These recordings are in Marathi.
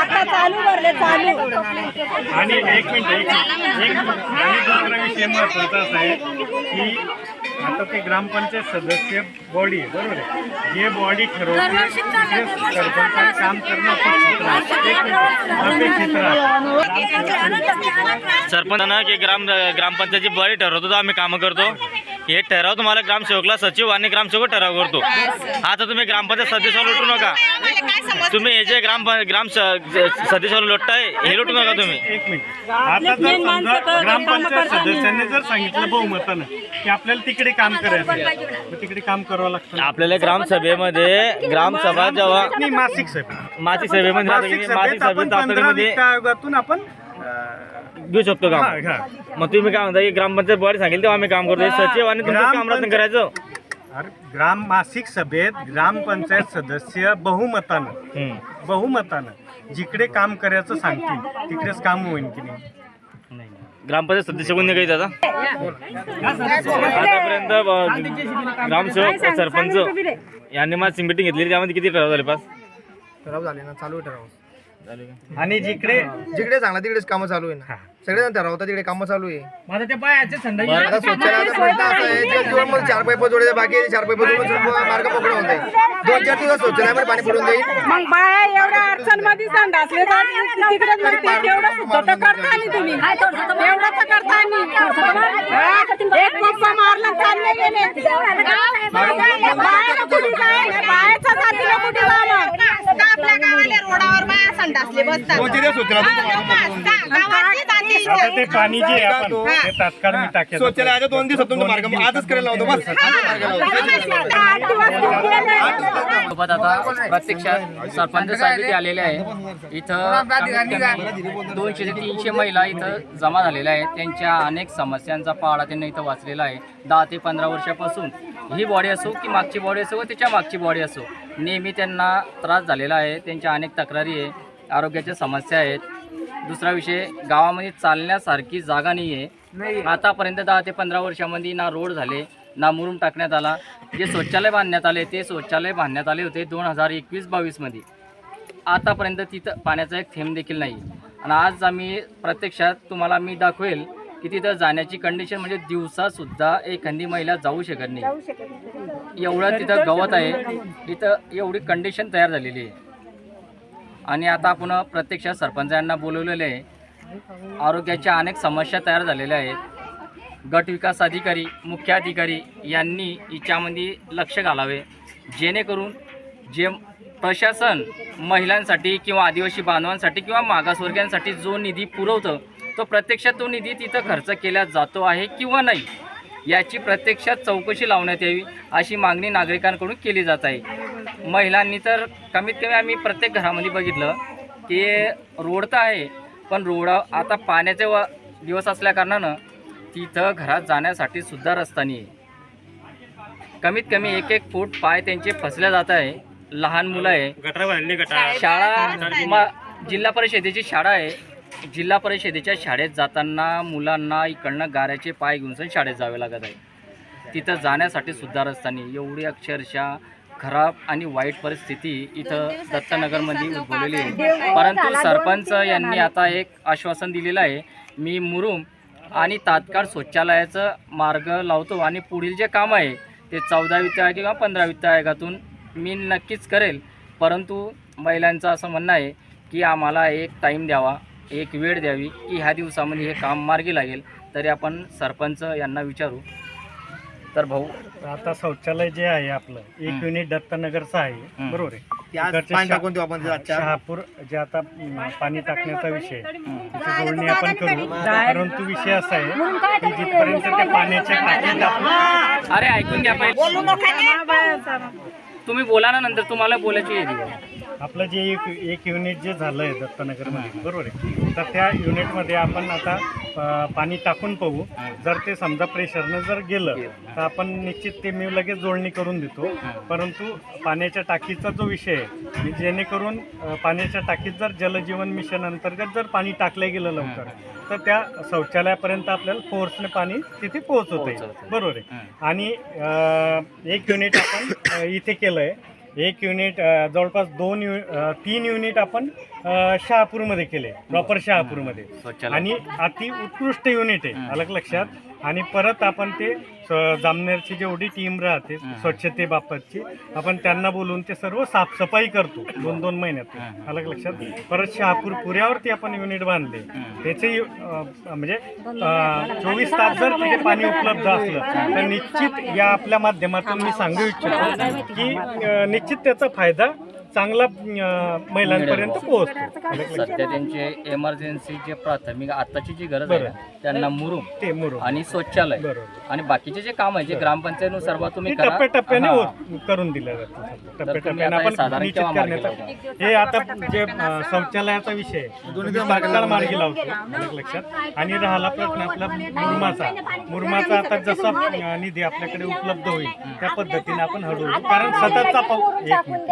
आता चालू भरले चालू. आणि एक मिनिट एक मिनिट. एक मिनिट. आणि दुसरा विषय महत्त्वाचा असा आहे की आता ते ग्रामपंचायत सदस्य बॉडी आहे बरोबर आहे? जे बॉडी ठरवते सरपंचाने काम करणं अपेक्षित राहतं. एक मिनिट. अपेक्षित राहतं सरपंचानं की ग्राम ग्रामपंचायतची बॉडी ठरवतो तर आम्ही कामं करतो. हे ठराव तुम्हाला ग्रामसेवकला सचिव आणि ग्रामसेवक ठराव करतो. आता तुम्ही ग्रामपंचायत सदस्याला लुटू नका. तुम्ही हे जे ग्राम ग्राम स- सदस्याला लुटताय हे लुटू नका तुम्ही. एक मिनिट. आता जर समजा ग्रामपंचायत सदस्यांनी जर सांगितलं बहुमतानं की आपल्याला तिकडे काम करायचं आहे, मग तिकडे काम करावं लागतं. आपल्याला ग्रामसभेमध्ये ग्रामसभा जेव्हा मासिक सभा. मासिक सभेमध्ये मासिक सभेत आपण घेऊ शकतो हा, काम हा. मग तुम्ही काय म्हणता की ग्रामपंचायत बॉडी सांगेल तेव्हा आम्ही काम करतो हे. सचिव आणि तुमचं काम राहतं ग्रामपंचायत- करायचं? अरे ग्राम मासिक सभेत ग्रामपंचायत सदस्य बहुमतानं हम्म. बहुमतानं जिकडे काम करायचं सांगतील तिकडेच काम होईल की नाही? ग्रामपंचायत सदस्य कोण काही दादा आतापर्यंत ग्रामसेवक सरपंच यांनी माझी मीटिंग घेतली त्यामध्ये किती ठराव झाले पास? ठराव झाले ना चालू ठराव. आणि जिकडे जिकडे चांगला तिकडेच कामं चालू आहे ना. सगळे जण ठरवतात तिकडे कामं चालू आहे. आता स्वच्छता प्रयत्न असा आहे. की जीवनमध्ये चार पैप जोडायचे बाकी आहे, चार पैप जोडून मार्ग मोकळा जाईल. दोन चार दिवस शौचालयामध्ये पाणी पडून जाईल. मग बाया एवढ्या अडचणमध्ये संडासले तर तिकडे म्हणते तेवढं सुद्धा तर करता नाही तुम्ही. तेवढं तर करता नाही. एक पप्पा मारला चालले गेले. बायाला कुठे जायला बायाच्या जातीला कुठे जाणार आपल्या गावाला रोडावर बाया संडासले बसतात दोन चार दिवस शौचालयामध्ये पाणी पडून जाईल. गावाची जाती आता ते पाणी जे आहे आपण ते तात्काळ मी टाकेल. शौचालयाच्या दोन दिवसात तुमचा मार्ग आजच करायला लावतो बस. आजच मार्ग लावतो. सोबत आता प्रत्यक्षात सरपंच साहेब इथे आलेले आहे. इथं दोनशे ते तीनशे महिला इथं जमा झालेल्या आहेत. त्यांच्या अनेक समस्यांचा पाडा त्यांनी इथं वाचलेला आहे. दहा ते पंधरा वर्षापासून ही बॉडी असो की मागची बॉडी असो व त्याच्या मागची बॉडी असो नेहमी त्यांना त्रास झालेला आहे. त्यांच्या अनेक तक्रारी आहे. आरोग्याच्या समस्या आहेत. दुसरा विषय गावामध्ये चालण्यासारखी जागा नाही आहे आतापर्यंत दहा ते पंधरा वर्षामध्ये ना रोड झाले ना मुरुम टाकण्यात आला. जे शौचालय बांधण्यात आले ते शौचालय बांधण्यात आले होते दोन हजार एकवीस बावीसमध्ये आतापर्यंत तिथं पाण्याचा एक थेंब देखील नाही. आणि आज आम्ही प्रत्यक्षात तुम्हाला मी दाखवेल की तिथं जाण्याची कंडिशन म्हणजे दिवसासुद्धा एखादी महिला जाऊ शकत नाही. एवढं तिथं गवत आहे. तिथं एवढी कंडिशन तयार झालेली आहे. आणि आता आपण प्रत्यक्षात सरपंचांना बोलवलेले आहे. आरोग्याच्या अनेक समस्या तयार झालेल्या आहेत. गट विकास अधिकारी मुख्य अधिकारी यांनी याच्यामध्ये लक्ष घालावे. जेणेकरून जे प्रशासन महिलांसाठी किंवा आदिवासी बांधवांसाठी किंवा मागासवर्गीयांसाठी जो निधी पुरवतं तो प्रत्यक्षात तो निधी तिथं खर्च केला जातो आहे किंवा नाही याची प्रत्यक्षात चौकशी लावण्यात यावी अशी मागणी नागरिकांकडून केली जात आहे. महिलांनी तर कमीत कमी आम्ही प्रत्येक घरामध्ये बघितलं की रोड तर आहे पण रोड आता पाण्याचे व दिवस असल्या कारणानं तिथं घरात जाण्यासाठी सुद्धा रस्ता नाही आहे. कमीत कमी एक एक फूट पाय त्यांचे फसल्या जात आहे. लहान मुलं आहे. शाळा म- जिल्हा परिषदेची शाळा आहे. जिल्हा परिषदेच्या शाळेत जाताना मुलांना इकडनं गाऱ्याचे पाय घेऊन शाळेत जावे लागत आहे. तिथं जाण्यासाठी सुद्धा रस्ता नाही. एवढी अक्षरशः खराब आणि वाईट परिस्थिती इथं दत्तनगरमध्ये उद्भवलेली आहे. परंतु सरपंच यांनी आता एक आश्वासन दिलेलं आहे. मी मुरुम आणि तात्काळ शौचालयाचं मार्ग लावतो आणि पुढील जे काम आहे ते चौदा वित्त आयोग किंवा पंधरा वित्त आयोगातून मी नक्कीच करेल. परंतु महिलांचं असं म्हणणं आहे की आम्हाला एक टाईम द्यावा एक वेळ द्यावी की ह्या दिवसामध्ये हे काम मार्गी लागेल. तरी आपण सरपंच यांना विचारू. तर भाऊ आता शौचालय जे आहे आपलं एक. युनिट दत्तनगरचं आहे. बरोबर आहे. शहापूर जे आता पाणी टाकण्याचा विषय आहे, त्याची जोडणी आपण करू. परंतु विषय असा आहे की जिथपर्यंत त्या आपण अरे ऐकून घ्या तुम्ही बोला ना नंतर तुम्हाला बोलायची येईल आपलं जे एक एक युनिट जे झालं आहे दत्तनगरमध्ये बरोबर आहे. तर त्या युनिटमध्ये आपण आता पाणी टाकून पाहू. जर ते समजा प्रेशरनं जर गेलं तर आपण निश्चित ते मी लगेच जोडणी करून देतो. परंतु पाण्याच्या टाकीचा जो विषय आहे की जेणेकरून अं, पाण्याच्या टाकीत जर जलजीवन मिशन अंतर्गत जर पाणी टाकलं गेलं लवकर तर त्या शौचालयापर्यंत आपल्याला फोर्सने पाणी तिथे पोहोचवत आहे. बरोबर आहे. आणि अं, एक युनिट आपण अं, इथे केलं आहे एक युनिट जवळपास दोन यु तीन युनिट आपण शहापूरमध्ये केले. प्रॉपर शहापूरमध्ये. आणि अति उत्कृष्ट युनिट आहे अलग लक्षात. आणि परत आपण ते स- जामनेरची जेवढी टीम राहते स्वच्छतेबाबतची आपण त्यांना बोलून ते सर्व साफसफाई करतो दोन दोन महिन्यात. अलग लक्षात? परत शहापूर पुऱ्यावरती आपण युनिट बांधले. त्याचे अ, म्हणजे चोवीस तास जर तिथे पाणी उपलब्ध असलं तर निश्चित या आपल्या माध्यमातून मी सांगू इच्छितो की अ, निश्चित त्याचा फायदा चांगला महिलांपर्यंत पोहोचतो. सध्या त्यांचे एमर्जन्सी जे प्राथमिक आताची जी गरज आहे ना, त्यांना मुरुम ते मुरुम. आणि शौचालय बरोबर. आणि बाकीचे जे काम आहे जे ग्रामपंचायतीनुसार बा तुम्ही करा. टप्प्याटप्प्याने हा. होत- करून दिलं जातं. टप्प्याटप्प्याने आता हे आपण साधारण निश्चित केव्हा मार्गी करण्याचा हे आता जे अं, शौचालयाचा विषय आहे, तो तात्काळ मार्गी लावतो लक्षात. आणि राहिला प्रश्न आपला मुरमाचा. मुरमाचा आता जसा अं, निधी आपल्याकडे उपलब्ध होईल त्या पद्धतीने आपण हळूहळू कारण सततचा पाऊस एक मिनिट.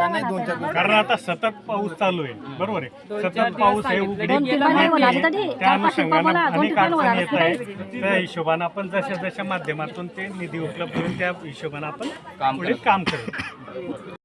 कारण आता सतत पाऊस चालू आहे. बरोबर आहे. सतत पाऊस हे उघडी त्या अनुषंगानं अनेक अडचणी येत आहे. त्या हिशोबानं आपण जशा जशा माध्यमातून ते निधी उपलब्ध होईल त्या हिशोबानं आपण काम पुढे काम करू